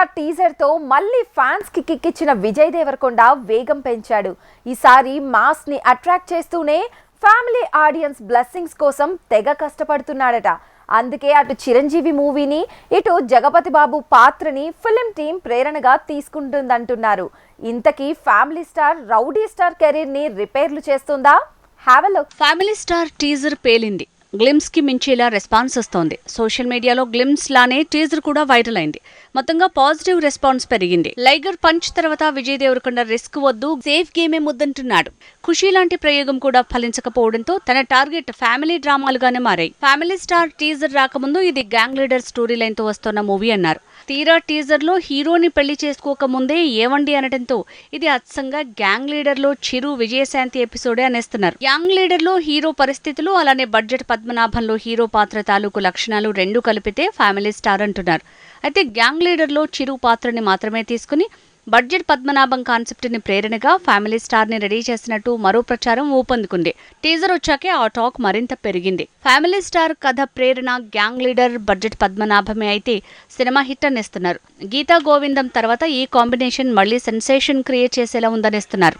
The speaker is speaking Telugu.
స్టార్ టీజర్తో మళ్ళీ ఫ్యాన్స్కి కిక్కిచ్చిన విజయ్ దేవరకొండ వేగం పెంచాడు. ఈసారి మాస్ని అట్రాక్ట్ చేస్తూనే ఫ్యామిలీ ఆడియన్స్ బ్లెస్సింగ్స్ కోసం తెగ కష్టపడుతున్నాడట. అందుకే అటు చిరంజీవి మూవీని ఇటు జగపతి బాబు పాత్రని ఫిలిం టీం ప్రేరణగా తీసుకుంటుందంటున్నారు. ఇంతకీ ఫ్యామిలీ స్టార్ రౌడీ స్టార్ కెరీర్ని రిపేర్లు చేస్తుందా? హ్యావ్ ఫ్యామిలీ స్టార్ టీజర్ పేలింది. గ్లిమ్స్కి మించేలా రెస్పాన్స్ వస్తోంది. సోషల్ మీడియాలో గ్లిమ్స్ లానే టీజర్ కూడా వైరల్ అయింది. మొత్తంగా పాజిటివ్ రెస్పాన్స్ పెరిగింది. లైగర్ పంచ్ తర్వాత విజయ్ దేవరకొండ రిస్క్ వద్దు సేఫ్ గేమే ముద్దంటున్నాడు. ఖుషీ లాంటి ప్రయోగం కూడా ఫలించకపోవడంతో తన టార్గెట్ ఫ్యామిలీ డ్రామాలుగానే మారాయి. ఫ్యామిలీ స్టార్ టీజర్ రాకముందు ఇది గ్యాంగ్ లీడర్ స్టోరీ లైన్తో వస్తున్న మూవీ అన్నారు. తీరా టీజర్లో హీరోని పెళ్ళి చేసుకోక ముందే ఏవండి అనడంతో ఇది అచ్చంగా గ్యాంగ్ లీడర్లో చిరు విజయశాంతి ఎపిసోడే అనేస్తున్నారు. గ్యాంగ్ లీడర్లో హీరో పరిస్థితులు అలానే బడ్జెట్ పద్మనాభంలో హీరో పాత్ర తాలూకు లక్షణాలు రెండు కలిపితే ఫ్యామిలీ స్టార్ అంటున్నారు. అయితే గ్యాంగ్ లీడర్లో చిరు పాత్రని మాత్రమే తీసుకుని బడ్జెట్ పద్మనాభం కాన్సెప్ట్ని ప్రేరణగా ఫ్యామిలీ స్టార్ని రెడీ చేసినట్టు మరో ప్రచారం ఊపందుకుంది. టీజర్ వచ్చాకే ఆ టాక్ మరింత పెరిగింది. ఫ్యామిలీ స్టార్ కథ ప్రేరణ గ్యాంగ్ లీడర్ బడ్జెట్ పద్మనాభమే అయితే సినిమా హిట్ అనేస్తున్నారు. గీతా గోవిందం తర్వాత ఈ కాంబినేషన్ మళ్ళీ సెన్సేషన్ క్రియేట్ చేసేలా ఉందనేస్తున్నారు.